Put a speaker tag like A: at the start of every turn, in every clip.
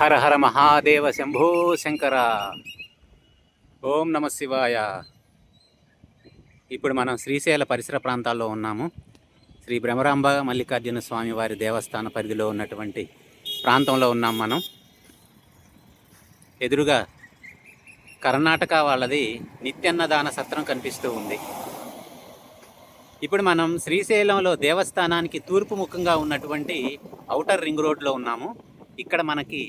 A: హర హర మహాదేవ శంభో శంకర. ఓం నమ శివాయ. ఇప్పుడు మనం శ్రీశైల పరిసర ప్రాంతాల్లో ఉన్నాము. శ్రీ భ్రమరాంబ మల్లికార్జున స్వామి వారి దేవస్థాన పరిధిలో ఉన్నటువంటి ప్రాంతంలో ఉన్నాం మనం. ఎదురుగా కర్ణాటక వాళ్ళది నిత్యన్నదాన సత్రం కనిపిస్తూ ఉంది. ఇప్పుడు మనం శ్రీశైలంలో దేవస్థానానికి తూర్పు ముఖంగా ఉన్నటువంటి ఔటర్ రింగ్ రోడ్లో ఉన్నాము. ఇక్కడ మనకి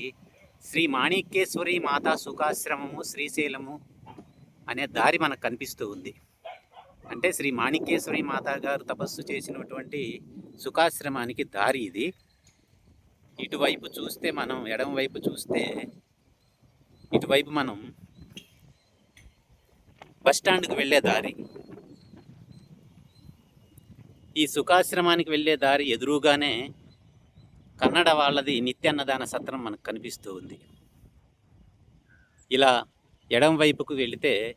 A: శ్రీ మాణిక్యేశ్వరి మాతా సుఖాశ్రమము శ్రీశైలము అనే దారి మనకు కనిపిస్తూ ఉంది. అంటే శ్రీ మాణిక్యేశ్వరి మాతా గారు తపస్సు చేసినటువంటి సుఖాశ్రమానికి దారి ఇది. ఇటువైపు చూస్తే మనం ఎడమ వైపు చూస్తే ఇటువైపు మనం బస్ స్టాండ్కి వెళ్ళే దారి. ఈ సుఖాశ్రమానికి వెళ్ళే దారి ఎదురుగానే కన్నడ వాళ్ళది నిత్యాన్నదాన సత్రం మనకు కనిపిస్తూ ఉంది. ఇలా ఎడం వైపుకు వెళితే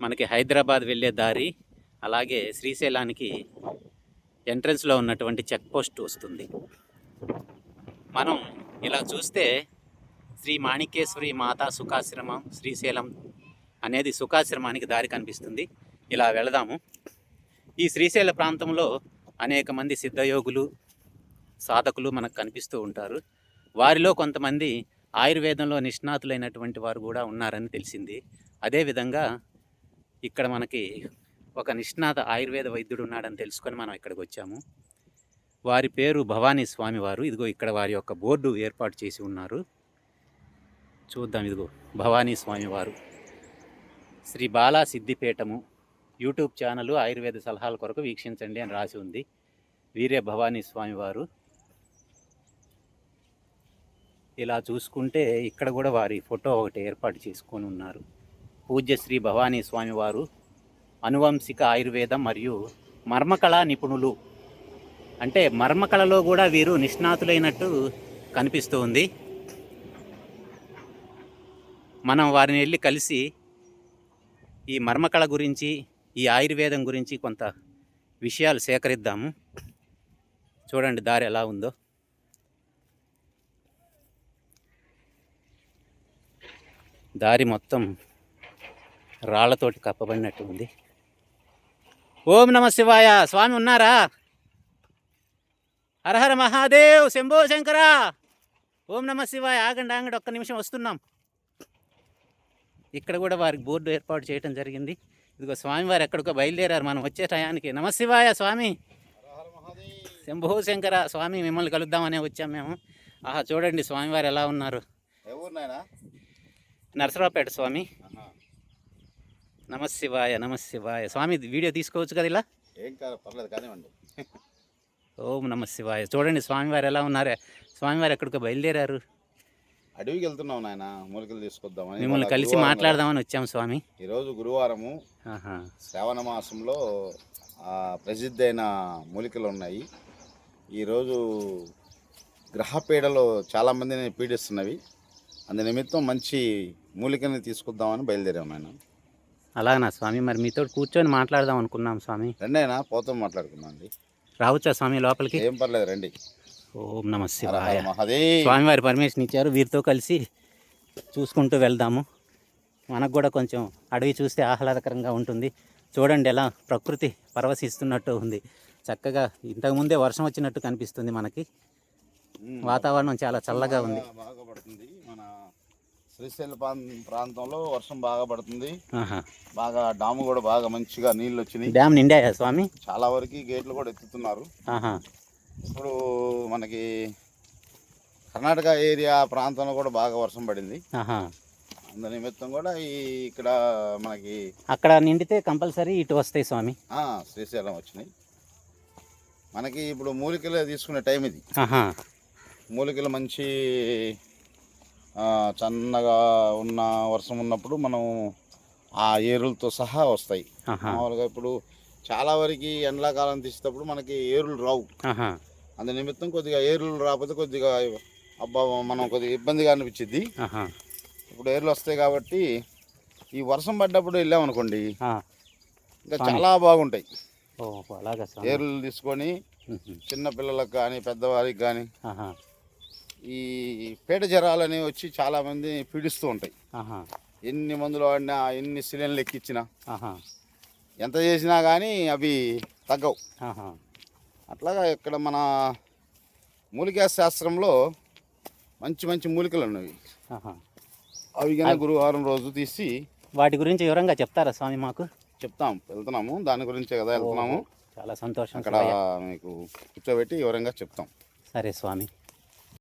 A: మనకి హైదరాబాద్ వెళ్ళే దారి అలాగే శ్రీశైలానికి ఎంట్రన్స్లో ఉన్నటువంటి చెక్ పోస్ట్ వస్తుంది. మనం ఇలా చూస్తే శ్రీ మాణిక్యేశ్వరి మాతా సుఖాశ్రమం శ్రీశైలం అనేది సుఖాశ్రమానికి దారి కనిపిస్తుంది. ఇలా వెళదాము. ఈ శ్రీశైల ప్రాంతంలో అనేక మంది సిద్ధయోగులు సాధకులు మనకు కనిపిస్తూ ఉంటారు. వారిలో కొంతమంది ఆయుర్వేదంలో నిష్ణాతులైనటువంటి వారు కూడా ఉన్నారని తెలిసింది. అదేవిధంగా ఇక్కడ మనకి ఒక నిష్ణాత ఆయుర్వేద వైద్యుడు ఉన్నాడని తెలుసుకొని మనం ఇక్కడికి వచ్చాము. వారి పేరు భవానీ స్వామివారు. ఇదిగో ఇక్కడ వారి యొక్క బోర్డు ఏర్పాటు చేసి ఉన్నారు. చూద్దాం ఇదిగో భవానీ స్వామివారు. శ్రీ బాలా సిద్దిపేటము యూట్యూబ్ ఛానల్ ఆయుర్వేద సలహాల కొరకు వీక్షించండి అని రాసి ఉంది. వీరే భవానీ స్వామివారు వారు ఇలా చూసుకుంటే ఇక్కడ కూడా వారి ఫోటో ఒకటి ఏర్పాటు చేసుకొని ఉన్నారు. పూజ్య శ్రీ భవానీ స్వామి వారు అనువంశిక ఆయుర్వేదం మరియు మర్మకళా నిపుణులు. అంటే మర్మకళలో కూడా వీరు నిష్ణాతులైనట్టు కనిపిస్తూ ఉంది. మనం వారిని వెళ్ళి కలిసి ఈ మర్మకళ గురించి ఈ ఆయుర్వేదం గురించి కొంత విషయాలు సేకరిద్దాము. చూడండి దారి ఎలా ఉందో. దారి మొత్తం రాళ్ళతోటి కప్పబడినట్టు ఉంది. ఓం నమ శివాయ. స్వామి ఉన్నారా? హరహర మహాదేవ్ శంభో శంకర. ఓం నమ శివాయ. ఆగండి ఆగండి ఒక్క నిమిషం వస్తున్నాం. ఇక్కడ కూడా వారికి బోర్డు ఏర్పాటు చేయడం జరిగింది. ఇదిగో స్వామివారు ఎక్కడికో బయలుదేరారు. మనం వచ్చే టయానికి. నమ శివాయ స్వామి. శంభో శంకర. స్వామి మిమ్మల్ని కలుద్దామనే వచ్చాం మేము. ఆహా చూడండి స్వామివారు ఎలా ఉన్నారు.
B: ఎవరు
A: నరసరావుపేట స్వామి. నమశివాయ నమశివాయ స్వామి వీడియో తీసుకోవచ్చు కదా ఇలా?
B: ఏం కాదు పర్లేదు కానివ్వండి.
A: ఓం నమ శివాయ. చూడండి స్వామివారు ఎలా ఉన్నారే? స్వామివారు ఎక్కడికో బయలుదేరారు.
B: అడవికి వెళ్తున్నాం నాయన మూలికలు తీసుకొద్దామని.
A: మిమ్మల్ని కలిసి మాట్లాడదామని వచ్చాం స్వామి.
B: ఈరోజు గురువారము. శ్రావణ మాసంలో ప్రసిద్ధి అయిన మూలికలు ఉన్నాయి. ఈరోజు గ్రహపీడలు చాలామందిని పీడిస్తున్నవి. అందు నిమిత్తం మంచి మూలికని తీసుకొద్దామని బయలుదేరాం నాయన
A: అలానా స్వామి? మరి మీతో కూర్చొని మాట్లాడదాం అనుకున్నాం స్వామి.
B: రండి అయినా పోతాం మాట్లాడుకుందాం అండి.
A: రావచ్చా స్వామి లోపలికి?
B: ఏం పర్లేదు రండి.
A: ఓం నమ శివాయ.
B: మహాదేవ్
A: స్వామివారి పర్మిషన్ ఇచ్చారు. వీరితో కలిసి చూసుకుంటూ వెళ్దాము. మనకు కూడా కొంచెం అడవి చూస్తే ఆహ్లాదకరంగా ఉంటుంది. చూడండి ఎలా ప్రకృతి పరవశిస్తున్నట్టు ఉంది. చక్కగా ఇంతకుముందే వర్షం వచ్చినట్టు కనిపిస్తుంది మనకి. వాతావరణం చాలా చల్లగా ఉంది
B: బాగా- బాగా పడుతుంది మన శ్రీశైల ప్రాం- ప్రాంతంలో వర్షం బాగా పడుతుంది. బాగా డాము కూడా బాగా మంచిగా నీళ్ళు వచ్చినాయి.
A: డ్యామ్ నిండాయా స్వామి?
B: చాలా వరకు గేట్లు కూడా ఎత్తుతున్నారు. ఇప్పుడు మనకి కర్ణాటక ఏరియా ప్రాంతంలో కూడా బాగా వర్షం పడింది. అందు నిమిత్తం కూడా ఈ ఇక్కడ మనకి
A: అక్కడ నిండితే కంపల్సరీ ఇటు వస్తాయి స్వామి.
B: శ్రీశైలం వచ్చినాయి. మనకి ఇప్పుడు మూలికలు తీసుకునే టైం ఇది. మూలికలు మంచి చన్నగా ఉన్న వర్షం ఉన్నప్పుడు మనం ఆ ఏరులతో సహా వస్తాయి. మామూలుగా ఇప్పుడు చాలా వరకు ఎండాకాలం తీసేటప్పుడు మనకి ఏరులు రావు. అందు నిమిత్తం కొద్దిగా ఏరులు రాకపోతే కొద్దిగా అబ్బా మనం కొద్దిగా ఇబ్బందిగా అనిపించింది ఇప్పుడు ఏర్లు వస్తాయి కాబట్టి ఈ వర్షం పడ్డప్పుడు వెళ్ళామనుకోండి. ఇంకా. చాలా బాగుంటాయి. ఏర్లు తీసుకొని. చిన్న పిల్లలకు కానీ పెద్దవారికి కానీ ఈ పేట జ్వరాలు అనేవి వచ్చి చాలామంది పీడిస్తూ ఉంటాయి. ఎన్ని మందులు వాడినా ఎన్ని సిలిండర్లు ఎక్కించినా ఎంత చేసినా కానీ అవి తగ్గవు. అట్లాగా ఇక్కడ మన మూలికా శాస్త్రంలో మంచి మంచి మూలికలు ఉన్నవి. అవి కనుక గురువారం రోజు తీసి
A: వాటి గురించి వివరంగా చెప్తారా స్వామి మాకు?
B: చెప్తాం. వెళ్తున్నాము. దాని గురించే కదా వెళ్తున్నాము.
A: చాలా సంతోషం
B: అక్కడ మీకు కూర్చోబెట్టి వివరంగా చెప్తాం.
A: సరే స్వామి.